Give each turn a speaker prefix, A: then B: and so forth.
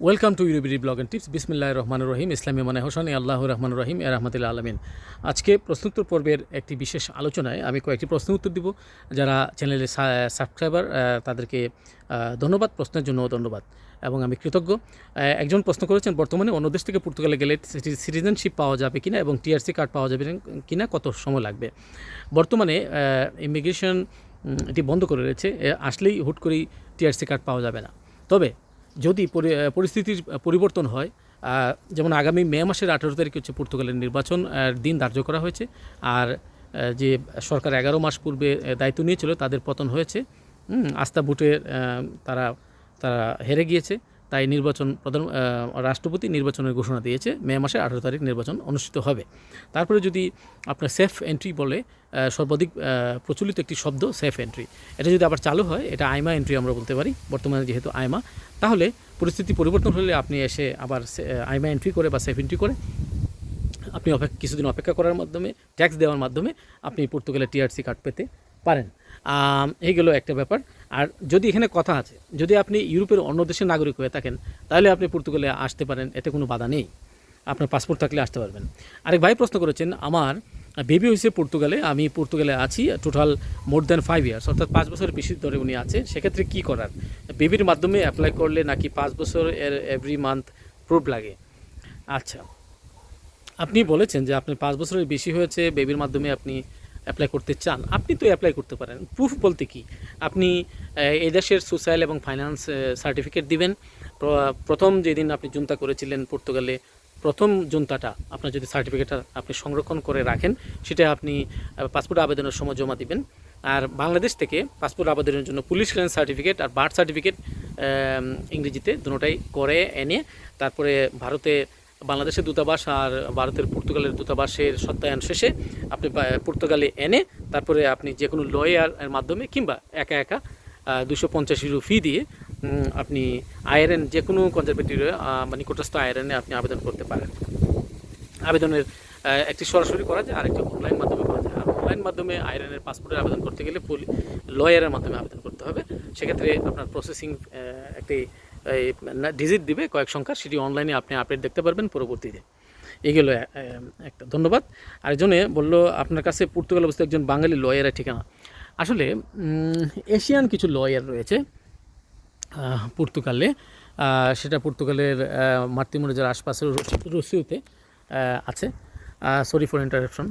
A: Welcome to EuroBD blog and tips বিসমিল্লাহ রহমান রহিম ইসলামী মানে হোসেন আল্লাহ রহমান রহিম এ রহমতুল্লাহ আলমিন আজকে প্রশ্নোত্তর পর্বের একটি বিশেষ আলোচনায় আমি কয়েকটি প্রশ্ন উত্তর দিব যারা চ্যানেলের সাবস্ক্রাইবার তাদেরকে ধন্যবাদ প্রশ্নের জন্য ধন্যবাদ এবং আমি কৃতজ্ঞ একজন প্রশ্ন করেছেন বর্তমানে অন্য দেশ থেকে পর্তুগালে গেলে সিটিজেনশিপ পাওয়া যাবে কিনা এবং টিআরসি কার্ড পাওয়া যাবে কিনা কত সময় লাগবে বর্তমানে ইমিগ্রেশন এটি বন্ধ করে রয়েছে আসলেই হুট করেই টিআরসি কার্ড পাওয়া যাবে না তবে যদি পরিস্থিতির পরিবর্তন হয় যেমন আগামী মে মাসের আঠারো তারিখ হচ্ছে পর্তুগালের নির্বাচন দিন ধার্য করা হয়েছে। আর যে সরকার এগারো মাস পূর্বে দায়িত্ব নিয়েছিল, তাদের পতন হয়েছে। আস্থা ভোটে তারা তারা হেরে গিয়েছে। তাই নির্বাচন প্রধান রাষ্ট্রপতি নির্বাচনের ঘোষণা দিয়েছে, মে মাসের আঠারো তারিখ নির্বাচন অনুষ্ঠিত হবে। তারপরে যদি আপনার সেফ এন্ট্রি বলে সর্বাধিক প্রচলিত একটি শব্দ সেফ এন্ট্রি এটা যদি আবার চালু হয়, এটা আইমা এন্ট্রি আমরা বলতে পারি, বর্তমানে যেহেতু আইমা, তাহলে পরিস্থিতি পরিবর্তন হলে আপনি এসে আবার আইমা এন্ট্রি করে বা সেফ এন্ট্রি করে, আপনি অপেক্ষা কিছুদিন অপেক্ষা করার মাধ্যমে ট্যাক্স দেওয়ার মাধ্যমে আপনি পর্তুগালে টিআরসি কার্ড পেতে পারেন। আম, এই গেলো একটা ব্যাপার। আর যদি এখানে কথা আছে যদি আপনি ইউরোপের অন্য দেশের নাগরিক হয়ে থাকেন তাহলে আপনি পর্তুগালে আসতে পারেন এতে কোনো বাধা নেই। আপনার পাসপোর্ট থাকলে আসতে পারবেন। আরেক ভাই প্রশ্ন করেছেন আমার বেবি হয়েছে পর্তুগালে আমি পর্তুগালে আছি total more than five years অর্থাৎ পাঁচ বছরের বেশি ধরে উনি আছে সেক্ষেত্রে কী করার? বেবির মাধ্যমে অ্যাপ্লাই করলে নাকি পাঁচ বছর এর এভরি মান্থ প্রুফ লাগে? আচ্ছা আপনি বলেছেন যে আপনি পাঁচ বছরের বেশি হয়েছে বেবির মাধ্যমে আপনি অ্যাপ্লাই করতে চান, আপনি তো অ্যাপ্লাই করতে পারেন। প্রুফ বলতে কি? আপনি এই দেশের সোশ্যাল এবং ফাইন্যান্স সার্টিফিকেট দিবেন। প্রথম যেদিন আপনি জুনতা করেছিলেন পর্তুগালে, প্রথম জুনতাটা আপনার যদি সার্টিফিকেটটা আপনি সংরক্ষণ করে রাখেন, সেটা আপনি পাসপোর্ট আবেদনের সময় জমা দিবেন। আর বাংলাদেশ থেকে পাসপোর্ট আবেদনের জন্য পুলিশ ক্লিয়ারেন্স সার্টিফিকেট আর বার্থ সার্টিফিকেট ইংরেজিতে দুটোটাই করে এনে, তারপরে ভারতে বাংলাদেশের দূতাবাস আর ভারতের পর্তুগালের দূতাবাসের সত্যায়ন শেষে আপনি পর্তুগালে এনে তারপরে আপনি যে কোনো লয়ারের মাধ্যমে কিংবা একা একা দুশো পঞ্চাশ ইউরো ফি দিয়ে আপনি আইআরএন যে কোনো কনজারভেটিভ মানে কোটাস্থ আইআরএনে আপনি আবেদন করতে পারেন। আবেদনের একটি সরাসরি করা যায়, আরেকটি অনলাইন মাধ্যমে করা যায়। অনলাইন মাধ্যমে আইরনের পাসপোর্টের আবেদন করতে গেলে লয়ারের মাধ্যমে আবেদন করতে হবে। সেক্ষেত্রে আপনার প্রসেসিং একটি ডিজিট দিবে কয়েক সংখ্যা সেটি অনলাইনে আপনি আপডেট দেখতে পারবেন পরবর্তীতে। এগুলো একটা, ধন্যবাদ। আরেকজনে বলল, আপনার কাছে পর্তুগাল অবস্থা একজন বাঙালি লয়ারের ঠিকানা। আসলে এশিয়ান কিছু লয়ার রয়েছে পর্তুগালে সেটা পর্তুগালের মাতৃমুরাজের আশপাশের রসিউতে আছে। Sorry for interruption